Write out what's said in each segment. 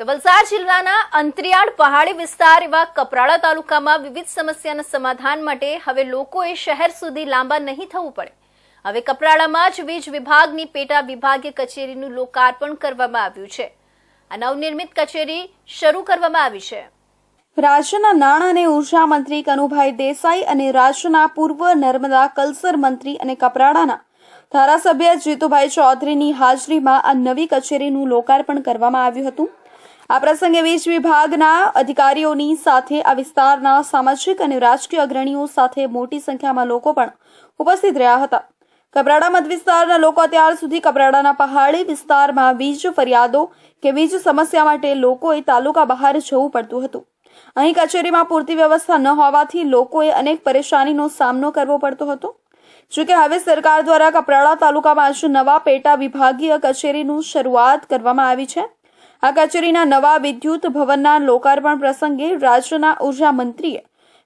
તો વલસાડ જિલ્લાના અંતરિયાળ પહાડી વિસ્તાર એવા કપરાડા તાલુકામાં વિવિધ સમસ્યાના સમાધાન માટે હવે લોકોએ શહેર સુધી લાંબા નહીં થવું પડે. હવે કપરાડામાં જ વીજ વિભાગની પેટા વિભાગીય કચેરીનું લોકાર્પણ કરવામાં આવ્યું છે. આ નવનિર્મિત કચેરી શરૂ કરવામાં આવી છે. રાજ્યના નાણાં અને ઊર્જા મંત્રી કનુભાઈ દેસાઈ અને રાજ્યના પૂર્વ નર્મદા કલ્સર મંત્રી અને કપરાડાના ધારાસભ્ય જીતુભાઈ ચૌધરીની હાજરીમાં આ નવી કચેરીનું લોકાર્પણ કરવામાં આવ્યું હતું. આ પ્રસંગે વીજ વિભાગના અધિકારીઓની સાથે આ વિસ્તારના સામાજિક અને રાજકીય અગ્રણીઓ સાથે મોટી સંખ્યામાં લોકો પણ ઉપસ્થિત રહ્યા હતા. કપરાડા મત વિસ્તારના લોકો અત્યાર સુધી કપરાડાના પહાડી વિસ્તારમાં વીજ ફરિયાદો કે વીજ સમસ્યા માટે લોકોએ તાલુકા બહાર જવું પડતું હતું. અહીં કચેરીમાં પૂરતી વ્યવસ્થા ન હોવાથી લોકોએ અનેક પરેશાનીનો સામનો કરવો પડતો હતો. જોકે હવે સરકાર દ્વારા કપરાડા તાલુકામાં જ નવા પેટા વિભાગીય કચેરીનું શરૂઆત કરવામાં આવી છે. આ કચેરીના નવા વિદ્યુત ભવનના લોકાર્પણ પ્રસંગે રાજ્યના ઊર્જા મંત્રીએ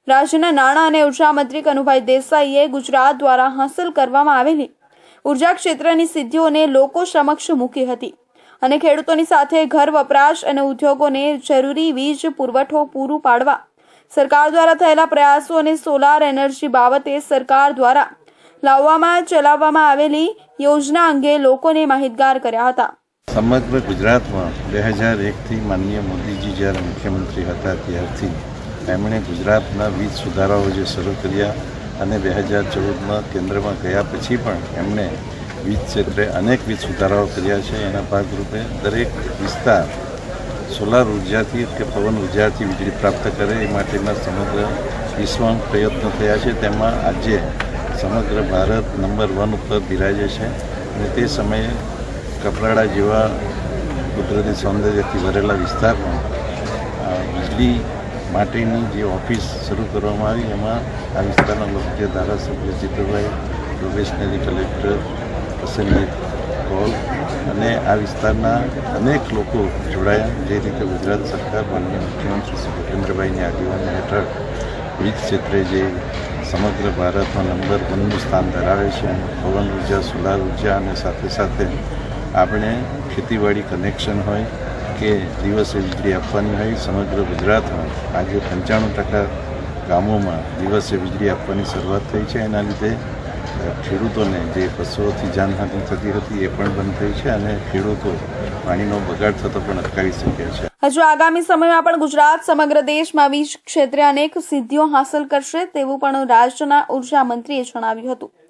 રાજ્યના નાણાં અને ઊર્જા મંત્રી કનુભાઈ દેસાઈએ ગુજરાત દ્વારા હાંસલ કરવામાં આવેલી ઊર્જા ક્ષેત્રની સિદ્ધિઓને લોકો સમક્ષ મૂકી હતી અને ખેડૂતોની સાથે ઘર વપરાશ અને ઉદ્યોગોને જરૂરી વીજ પુરવઠો પૂરું પાડવા, સરકાર દ્વારા થયેલા પ્રયાસો અને સોલાર એનર્જી બાબતે સરકાર દ્વારા લાવવામાં ચલાવવામાં આવેલી યોજના અંગે લોકોને માહિતગાર કર્યા હતા. સમગ્ર ગુજરાતમાં બે હજાર એકથી માનનીય મોદીજી જ્યારે મુખ્યમંત્રી હતા ત્યારથી એમણે ગુજરાતના વીજ સુધારાઓ જે શરૂ કર્યા અને બે હજાર ચૌદમાં કેન્દ્રમાં ગયા પછી પણ એમણે વીજ ક્ષેત્રે અનેક વીજ સુધારાઓ કર્યા છે. એના ભાગરૂપે દરેક વિસ્તાર સોલાર ઉર્જાથી કે પવન ઉર્જાથી વીજળી પ્રાપ્ત કરે એ માટેના સમગ્ર વિશ્વમાં પ્રયત્નો થયા છે. તેમાં આજે સમગ્ર ભારત નંબર વન ઉપર બિરાજે છે અને તે સમયે કપરાડા જેવા કુદરતી સૌંદર્યથી ભરેલા વિસ્તારમાં વીજળી માટેની જે ઓફિસ શરૂ કરવામાં આવી, એમાં આ વિસ્તારના મુખ્ય ધારાસભ્ય જીતુભાઈ પ્રોબેશનરી કલેક્ટર પસંદગી કોલ અને આ વિસ્તારના અનેક લોકો જોડાયા. જે રીતે ગુજરાત સરકાર માન્ય મુખ્યમંત્રી શ્રી ભૂપેન્દ્રભાઈની આગેવાની હેઠળ વીજ ક્ષેત્રે જે સમગ્ર ભારતમાં નંબર વનનું સ્થાન ધરાવે છે, પવન ઊર્જા, સોલાર ઊર્જા અને સાથે સાથે આપણે ખેતીવાડી કનેક્શન હોય કે દિવસે વીજળી આપવાની હોય, સમગ્ર ગુજરાતમાં આજે પંચાણું ટકા ગામોમાં દિવસે વીજળી આપવાની શરૂઆત થઈ છે. એના લીધે ખેડૂતોને જે પશુઓથી જાનહાનિ થતી હતી એ પણ બંધ થઈ છે અને ખેડૂતો પાણીનો બગાડ થતો પણ અટકાવી શક્યા છે. હજુ આગામી સમયમાં પણ ગુજરાત સમગ્ર દેશમાં વીજ ક્ષેત્રે અનેક સિદ્ધિઓ હાંસલ કરશે તેવું પણ રાજ્યના ઊર્જા મંત્રીએ જણાવ્યું હતું.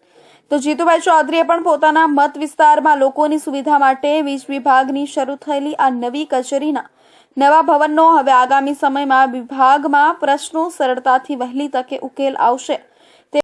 તો જીતુભાઈ ચૌધરીએ પણ પોતાના મત વિસ્તારમાં લોકોની સુવિધા માટે વીજ વિભાગની શરૂ થયેલી આ નવી કચેરીના નવા ભવનનો હવે આગામી સમયમાં વિભાગમાં પ્રશ્નો સરળતાથી વહેલી તકે ઉકેલ આવશે.